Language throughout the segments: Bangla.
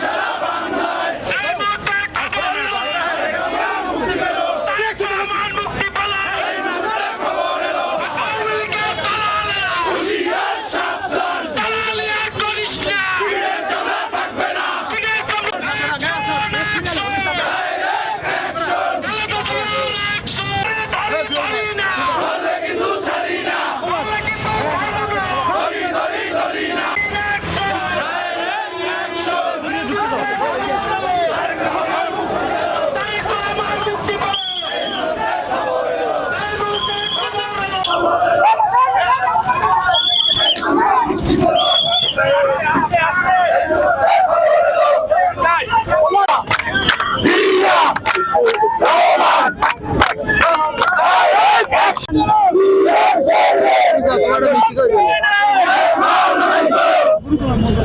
সারা বাংলা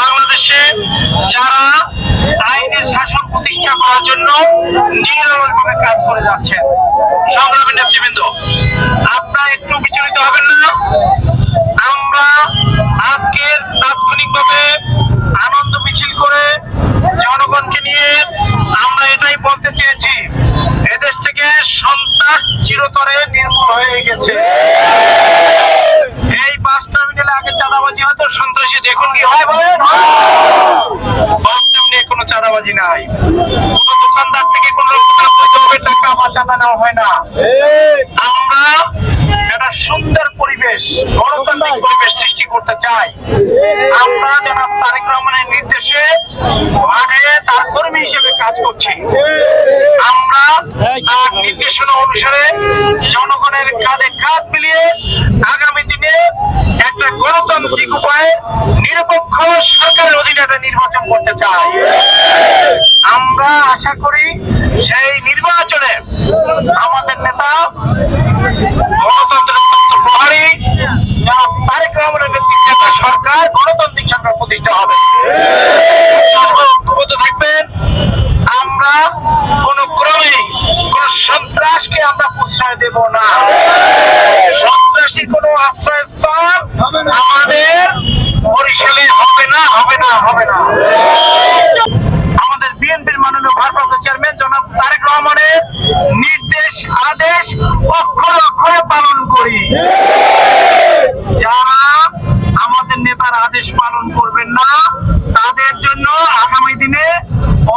বাংলাদেশে যারা আইনের শাসন প্রতিষ্ঠা করার জন্য নিরলসভাবে কাজ করে যাচ্ছেন। সংগ্রামী নেতৃবৃন্দ, আপনারা একটু বিচলিত হবেন না। আমরা আজকের তাৎক্ষণিকভাবে আনন্দ মিছিল করে জনগণকে নিয়ে আমরা এটাই বলতে চেয়েছি, এদেশ থেকে সন্ত্রাস চিরতরে নির্মূল হয়ে গেছে। কি হয়! বলেন বাস কোনো চাঁদাবাজি নাই। কোনো দোকানদার থেকে কোনো রকমের টাকা বা চাঁদা নেওয়া হয় না। আমরা একটা সুন্দর পরিবেশ গণতান্ত্রিক পরিবেশ সৃষ্টি করতে চাই। আমরা জনাব তারেক রহমানের নির্দেশে মাঠে তার কর্মী হিসেবে কাজ করছি আমরা তার নির্দেশনা অনুসারে জনগণের কাঁধে কাঁধ মিলিয়ে আগামী দিনে একটা গণতান্ত্রিক উপায়ে নিরপেক্ষ সরকারের অধীনে একটা নির্বাচন করতে চাই। আমরা আশা করি সেই নির্বাচনে আমাদের নেতা গণতন্ত্রের প্রহরী জনাব তারেক রহমানের নেতৃত্বে একটা সরকার গণতান্ত্রিক সরকার প্রতিষ্ঠা হবে। থাকবেন। আমরা কোন ক্রমেই সন্ত্রাসকে আমরা প্রশ্রয় দেব না। সন্ত্রাসী কোনো আশ্রয়স্থল আমাদের বরিশালে হবে না হবে না হবে না। আমাদের বিএনপির মাননীয় ভারপ্রাপ্ত চেয়ারম্যান জনাব তারেক রহমানের নির্দেশ, আদেশ অক্ষরে অক্ষরে পালন করি যারা আমাদের নেতার আদেশ পালন করবেন না তাদের জন্য আগামী দিনে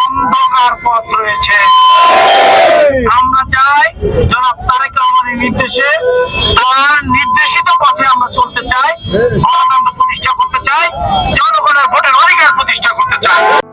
অন্ধকার পথ রয়েছে আমরা চাই জনাব তারেক রহমানের নির্দেশে তার নির্দেশিত পথে আমরা চলতে চাই, গণতন্ত্র প্রতিষ্ঠা করতে চাই, জনগণের ভোটের অধিকার প্রতিষ্ঠা করতে চাই।